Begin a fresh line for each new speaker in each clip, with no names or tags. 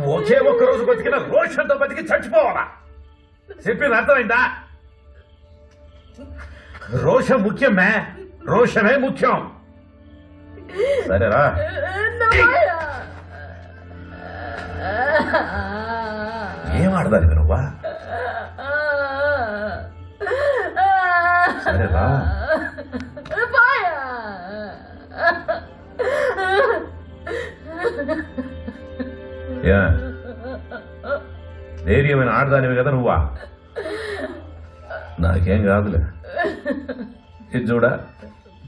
ఒకే ఒక్క రోజు బతికిన రోషంతో బతికి చచ్చిపోవాలా? చెప్పింది అర్థమైందా? రోషం ముఖ్యమే రోషమే ముఖ్యం. సరేరా. ఏం ఆడదాని నువ్వా? సరేరా. ha. ధైర్యమైన ఆడదానివి కదా నువ్వా? నాకేం కాదులే. ఇది చూడా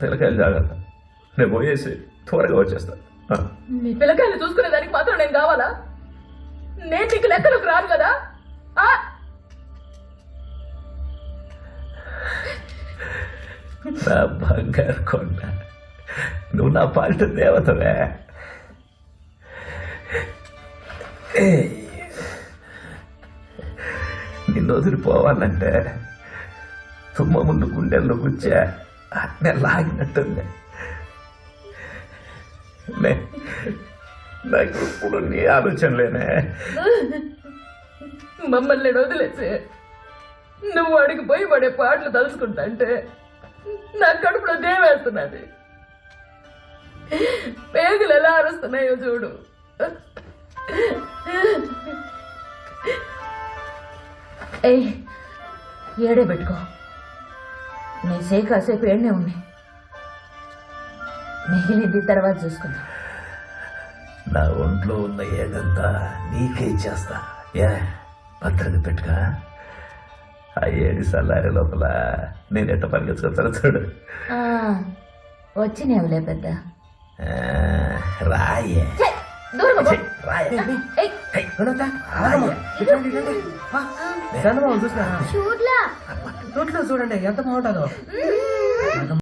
పిల్లకాయలు జాగ్రత్త. నేను పోయేసి త్వరగా వచ్చేస్తా.
మీ పిల్లకాయలు చూసుకునే దానికి మాత్రం నేను కావాలా? నేను నీకు లెక్కలకు రాను కదా? ఆ!
నా బంగారు కొండ. నువ్వు నా పాలిట దేవతవే. నిన్ను వదిలిపోవాలంటే తుమ్మ ముందు గుండెల్లో కూర్చా అట్నే లాగినట్టుంది. నాకు ఇప్పుడు నీ ఆలోచనలేనే
మమ్మల్ని వదిలేసి నువ్వు అడిగి పోయి పడే పాటలు తలుచుకుంటా అంటే నా కడుపులో దేవేస్తున్నది. పేగులు ఎలా అరుస్తున్నాయో చూడు. ఏయ్ ఏడే పెట్టుకో. నీ సే కాసేపు ఏడనే ఉన్నాయి మిగిలింది తర్వాత చూసుకుందాం.
నా ఒంట్లో ఉన్న ఏదంతా నీకే ఇచ్చేస్తా ఏ భద్రంగా పెట్టుగా ఆ ఏడి సల్లారి లోపల నేను ఎట్ట పరిగెత్తుకొస్తాను చూడు.
వచ్చినేవులే పెద్ద.
రాయే.
ఛే,
చూడండి ఎంత బాగుంటుందో.